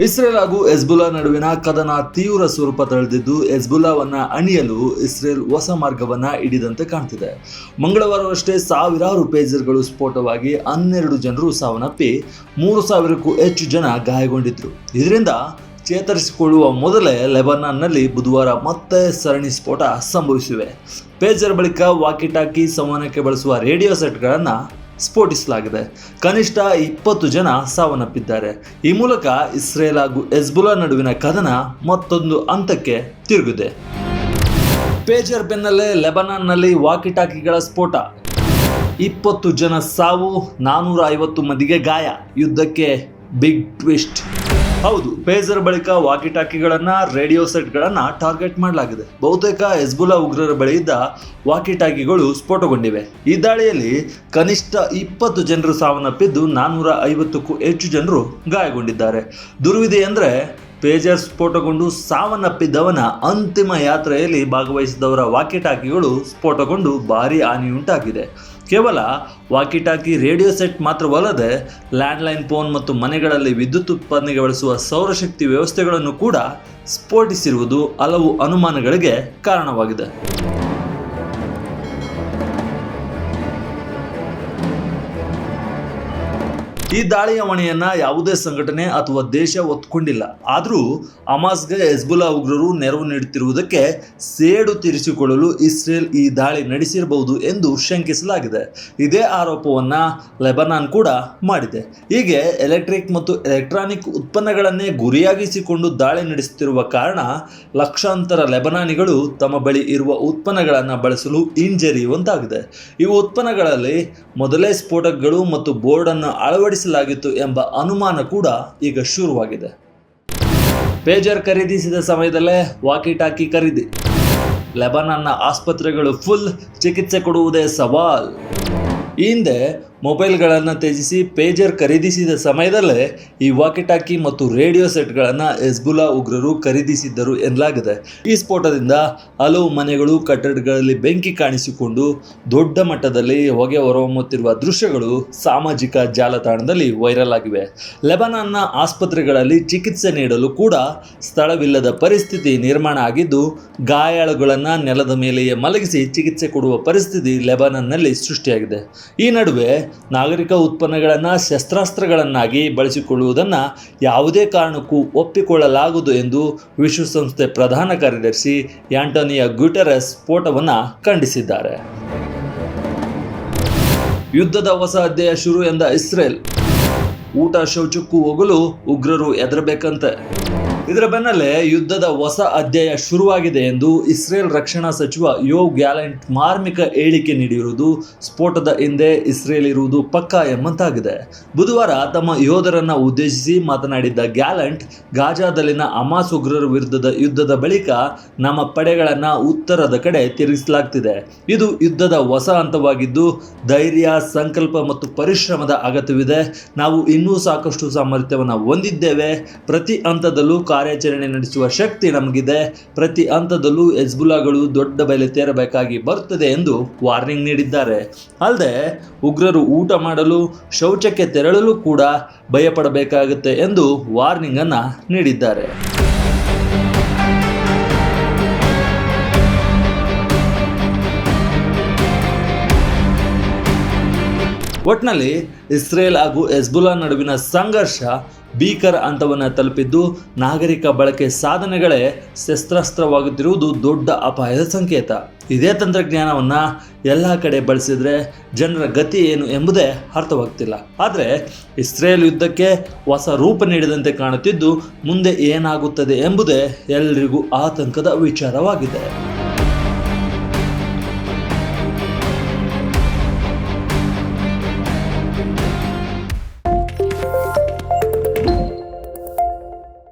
Israel ಹಾಗೂ ಎಸ್ಬುಲಾ ನಡುವಿನ ಕದನ ತೀವ್ರ ಸ್ವರೂಪ ತಳೆದಿದ್ದು ಎಸ್ಬುಲಾವನ್ನ ಅಣಿಯಲು ಇಸ್ರೇಲ್ ಹೊಸ ಮಾರ್ಗವನ್ನ ಹಿಡಿದಂತೆ ಕಾಣ್ತಿದೆ. ಮಂಗಳವಾರವಷ್ಟೇ ಸಾವಿರಾರು ಪೇಜರ್ಗಳು ಸ್ಫೋಟವಾಗಿ ಹನ್ನೆರಡು ಜನರು ಸಾವನ್ನಪ್ಪಿ, ಮೂರು ಸಾವಿರಕ್ಕೂ ಹೆಚ್ಚು ಜನ ಗಾಯಗೊಂಡಿದ್ರು. ಇದರಿಂದ ಚೇತರಿಸಿಕೊಳ್ಳುವ ಮೊದಲೇ ಲೆಬನಾನ್ನಲ್ಲಿ ಬುಧವಾರ ಮತ್ತೆ ಸರಣಿ ಸ್ಫೋಟ ಸಂಭವಿಸಿವೆ. ಪೇಜರ್ ಬಳಿಕ ವಾಕಿಟಾಕಿ ಸಂವಹನಕ್ಕೆ ಬಳಸುವ ರೇಡಿಯೋ ಸೆಟ್ಗಳನ್ನು ಸ್ಫೋಟಿಸಲಾಗಿದೆ. ಕನಿಷ್ಠ ಇಪ್ಪತ್ತು ಜನ ಸಾವನ್ನಪ್ಪಿದ್ದಾರೆ. ಈ ಮೂಲಕ ಇಸ್ರೇಲ್ ಹಾಗೂ ಎಸ್ಬುಲಾ ನಡುವಿನ ಕದನ ಮತ್ತೊಂದು ಹಂತಕ್ಕೆ ತಿರುಗಿದೆ. ಪೇಜರ್ ಬೆನ್ನಲ್ಲೇ ಲೆಬನಾನ್ನಲ್ಲಿ ವಾಕಿಟಾಕಿಗಳ ಸ್ಫೋಟ. ಇಪ್ಪತ್ತು ಜನ ಸಾವು ನಾನೂರ ಐವತ್ತು ಮಂದಿಗೆ ಗಾಯ. ಯುದ್ಧಕ್ಕೆ ಬಿಗ್ ಟ್ವಿಸ್ಟ್. ಹೌದು ಪೇಜರ್ ಬಳಿಕ ವಾಕಿಟಾಕಿಗಳನ್ನ ರೇಡಿಯೋ ಸೆಟ್ಗಳನ್ನ ಟಾರ್ಗೆಟ್ ಮಾಡಲಾಗಿದೆ. ಬಹುತೇಕ ಹೆಜ್ಬುಲಾ ಉಗ್ರರ ಬಳಿ ಇದ್ದ ವಾಕಿಟಾಕಿಗಳು ಸ್ಫೋಟಗೊಂಡಿವೆ. ಈ ದಾಳಿಯಲ್ಲಿ ಕನಿಷ್ಠ ಇಪ್ಪತ್ತು ಜನರು ಸಾವನ್ನಪ್ಪಿದ್ದು ನಾನೂರ ಐವತ್ತಕ್ಕೂ ಹೆಚ್ಚು ಜನರು ಗಾಯಗೊಂಡಿದ್ದಾರೆ. ದುರ್ವಿಧಿ ಅಂದರೆ ಪೇಜರ್ ಸ್ಫೋಟಗೊಂಡು ಸಾವನ್ನಪ್ಪಿದ್ದವನ ಅಂತಿಮ ಯಾತ್ರೆಯಲ್ಲಿ ಭಾಗವಹಿಸಿದವರ ವಾಕಿಟಾಕಿಗಳು ಸ್ಫೋಟಗೊಂಡು ಭಾರಿ ಹಾನಿಯುಂಟಾಗಿದೆ. ಕೇವಲ ವಾಕಿಟಾಕಿ ರೇಡಿಯೋ ಸೆಟ್ ಮಾತ್ರವಲ್ಲದೆ ಲ್ಯಾಂಡ್ಲೈನ್ ಫೋನ್ ಮತ್ತು ಮನೆಗಳಲ್ಲಿ ವಿದ್ಯುತ್ ಉತ್ಪಾದನೆಗೆ ಬಳಸುವ ಸೌರಶಕ್ತಿ ವ್ಯವಸ್ಥೆಗಳನ್ನು ಕೂಡ ಸ್ಫೋಟಿಸಿರುವುದು ಹಲವು ಅನುಮಾನಗಳಿಗೆ ಕಾರಣವಾಗಿದೆ. ಈ ದಾಳಿಯ ಹೊಣೆಯನ್ನ ಯಾವುದೇ ಸಂಘಟನೆ ಅಥವಾ ದೇಶ ಒತ್ಕೊಂಡಿಲ್ಲ. ಆದರೂ ಅಮಾಸ್ಗೆ ಹೆಜ್ಬುಲ್ಲಾ ಉಗ್ರರು ನೆರವು ನೀಡುತ್ತಿರುವುದಕ್ಕೆ ಸೇಡು ತೀರಿಸಿಕೊಳ್ಳಲು ಇಸ್ರೇಲ್ ಈ ದಾಳಿ ನಡೆಸಿರಬಹುದು ಎಂದು ಶಂಕಿಸಲಾಗಿದೆ. ಇದೇ ಆರೋಪವನ್ನ ಲೆಬನಾನ್ ಕೂಡ ಮಾಡಿದೆ. ಹೀಗೆ ಎಲೆಕ್ಟ್ರಿಕ್ ಮತ್ತು ಎಲೆಕ್ಟ್ರಾನಿಕ್ ಉತ್ಪನ್ನಗಳನ್ನೇ ಗುರಿಯಾಗಿಸಿಕೊಂಡು ದಾಳಿ ನಡೆಸುತ್ತಿರುವ ಕಾರಣ ಲಕ್ಷಾಂತರ ಲೆಬನಾನಿಗಳು ತಮ್ಮ ಬಳಿ ಇರುವ ಉತ್ಪನ್ನಗಳನ್ನು ಬಳಸಲು ಹಿಂಜರಿಯುವಂತಾಗಿದೆ. ಈ ಉತ್ಪನ್ನಗಳಲ್ಲಿ ಮೊದಲೇ ಸ್ಫೋಟಕಗಳು ಮತ್ತು ಬೋರ್ಡನ್ನು ಅಳವಡಿಸಲಾಗಿತ್ತು ಎಂಬ ಅನುಮಾನ ಕೂಡ ಈಗ ಶುರುವಾಗಿದೆ. ಪೇಜರ್ ಖರೀದಿಸಿದ ಸಮಯದಲ್ಲೇ ವಾಕಿಟಾಕಿ ಖರೀದಿ. ಲೆಬನನ್ನ ಆಸ್ಪತ್ರೆಗಳು ಫುಲ್ ಚಿಕಿತ್ಸೆ ಕೊಡುವುದೇ ಸವಾಲ್. ಈ ಹಿಂದೆ ಮೊಬೈಲ್ಗಳನ್ನು ತ್ಯಜಿಸಿ ಪೇಜರ್ ಖರೀದಿಸಿದ ಸಮಯದಲ್ಲೇ ಈ ವಾಕಿಟಾಕಿ ಮತ್ತು ರೇಡಿಯೋ ಸೆಟ್ಗಳನ್ನು ಎಸ್ಬುಲಾ ಉಗ್ರರು ಖರೀದಿಸಿದ್ದರು ಎನ್ನಲಾಗಿದೆ. ಈ ಸ್ಫೋಟದಿಂದ ಹಲವು ಮನೆಗಳು, ಕಟ್ಟಡಗಳಲ್ಲಿ ಬೆಂಕಿ ಕಾಣಿಸಿಕೊಂಡು ದೊಡ್ಡ ಮಟ್ಟದಲ್ಲಿ ಹೊಗೆ ಹೊರಹೊಮ್ಮುತ್ತಿರುವ ದೃಶ್ಯಗಳು ಸಾಮಾಜಿಕ ಜಾಲತಾಣದಲ್ಲಿ ವೈರಲ್ ಆಗಿವೆ. ಲೆಬನಾನ್ನ ಆಸ್ಪತ್ರೆಗಳಲ್ಲಿ ಚಿಕಿತ್ಸೆ ನೀಡಲು ಕೂಡ ಸ್ಥಳವಿಲ್ಲದ ಪರಿಸ್ಥಿತಿ ನಿರ್ಮಾಣ ಆಗಿದ್ದು, ಗಾಯಾಳುಗಳನ್ನು ನೆಲದ ಮೇಲೆಯೇ ಮಲಗಿಸಿ ಚಿಕಿತ್ಸೆ ಕೊಡುವ ಪರಿಸ್ಥಿತಿ ಲೆಬನಾನ್ನಲ್ಲಿ ಸೃಷ್ಟಿಯಾಗಿದೆ. ಈ ನಡುವೆ ನಾಗರಿಕ ಉತ್ಪನ್ನಗಳನ್ನು ಶಸ್ತ್ರಾಸ್ತ್ರಗಳನ್ನಾಗಿ ಬಳಸಿಕೊಳ್ಳುವುದನ್ನು ಯಾವುದೇ ಕಾರಣಕ್ಕೂ ಒಪ್ಪಿಕೊಳ್ಳಲಾಗದು ಎಂದು ವಿಶ್ವಸಂಸ್ಥೆ ಪ್ರಧಾನ ಕಾರ್ಯದರ್ಶಿ ಆಂಟೋನಿಯಾ ಗ್ಯುಟೆರಸ್ ಸ್ಫೋಟವನ್ನು ಖಂಡಿಸಿದ್ದಾರೆ. ಯುದ್ಧದ ಹೊಸ ಅಧ್ಯಾಯ ಶುರು ಎಂದ ಇಸ್ರೇಲ್. ಊಟ ಶೌಚಕ್ಕೂ ಹೋಗಲು ಉಗ್ರರು ಎದರಬೇಕಂತೆ ಇದರ ಬೆನ್ನಲ್ಲೇ ಯುದ್ಧದ ಹೊಸ ಅಧ್ಯಾಯ ಶುರುವಾಗಿದೆ ಎಂದು ಇಸ್ರೇಲ್ ರಕ್ಷಣಾ ಸಚಿವ ಯೋ ಗ್ಯಾಲೆಂಟ್ ಮಾರ್ಮಿಕ ಹೇಳಿಕೆ ನೀಡಿರುವುದು ಸ್ಫೋಟದ ಹಿಂದೆ ಇಸ್ರೇಲ್ ಇರುವುದು ಪಕ್ಕಾ ಎಂಬಂತಾಗಿದೆ. ಬುಧವಾರ ತಮ್ಮ ಯೋಧರನ್ನ ಉದ್ದೇಶಿಸಿ ಮಾತನಾಡಿದ್ದ ಗ್ಯಾಲೆಂಟ್, ಗಾಜಾದಲ್ಲಿನ ಅಮಾಸ್ ಉಗ್ರರ ವಿರುದ್ಧದ ಯುದ್ಧದ ಬಳಿಕ ನಮ್ಮ ಪಡೆಗಳನ್ನು ಉತ್ತರದ ಕಡೆ ತಿರುಗಿಸಲಾಗ್ತಿದೆ. ಇದು ಯುದ್ಧದ ಹೊಸ ಹಂತವಾಗಿದ್ದು, ಧೈರ್ಯ, ಸಂಕಲ್ಪ ಮತ್ತು ಪರಿಶ್ರಮದ ಅಗತ್ಯವಿದೆ. ನಾವು ಇನ್ನೂ ಸಾಕಷ್ಟು ಸಾಮರ್ಥ್ಯವನ್ನು ಹೊಂದಿದ್ದೇವೆ. ಪ್ರತಿ ಹಂತದಲ್ಲೂ ಕಾರ್ಯಾಚರಣೆ ನಡೆಸುವ ಶಕ್ತಿ ನಮಗಿದೆ. ಪ್ರತಿ ಹಂತದಲ್ಲೂ ಹೆಜ್ಬುಲಾಗಳು ದೊಡ್ಡ ಬೆಲೆ ತೆರಬೇಕಾಗಿ ಬರುತ್ತದೆ ಎಂದು ವಾರ್ನಿಂಗ್ ನೀಡಿದ್ದಾರೆ. ಅಲ್ಲದೆ, ಉಗ್ರರು ಊಟ ಮಾಡಲು, ಶೌಚಕ್ಕೆ ತೆರಳಲು ಕೂಡ ಭಯಪಡಬೇಕಾಗುತ್ತೆ ಎಂದು ವಾರ್ನಿಂಗ್ ಅನ್ನ ನೀಡಿದ್ದಾರೆ. ಒಟ್ನಲ್ಲಿ ಇಸ್ರೇಲ್ ಹಾಗೂ ಎಸ್ಬುಲಾ ನಡುವಿನ ಸಂಘರ್ಷ ಭೀಕರ ಹಂತವನ್ನು ತಲುಪಿದ್ದು, ನಾಗರಿಕ ಬಳಕೆ ಸಾಧನೆಗಳೇ ಶಸ್ತ್ರಾಸ್ತ್ರವಾಗುತ್ತಿರುವುದು ದೊಡ್ಡ ಅಪಾಯದ ಸಂಕೇತ. ಇದೇ ತಂತ್ರಜ್ಞಾನವನ್ನು ಎಲ್ಲ ಕಡೆ ಬಳಸಿದರೆ ಜನರ ಗತಿ ಏನು ಎಂಬುದೇ ಅರ್ಥವಾಗ್ತಿಲ್ಲ. ಆದರೆ ಇಸ್ರೇಲ್ ಯುದ್ಧಕ್ಕೆ ಹೊಸ ರೂಪ ನೀಡಿದಂತೆ ಕಾಣುತ್ತಿದ್ದು, ಮುಂದೆ ಏನಾಗುತ್ತದೆ ಎಂಬುದೇ ಎಲ್ಲರಿಗೂ ಆತಂಕದ ವಿಚಾರವಾಗಿದೆ.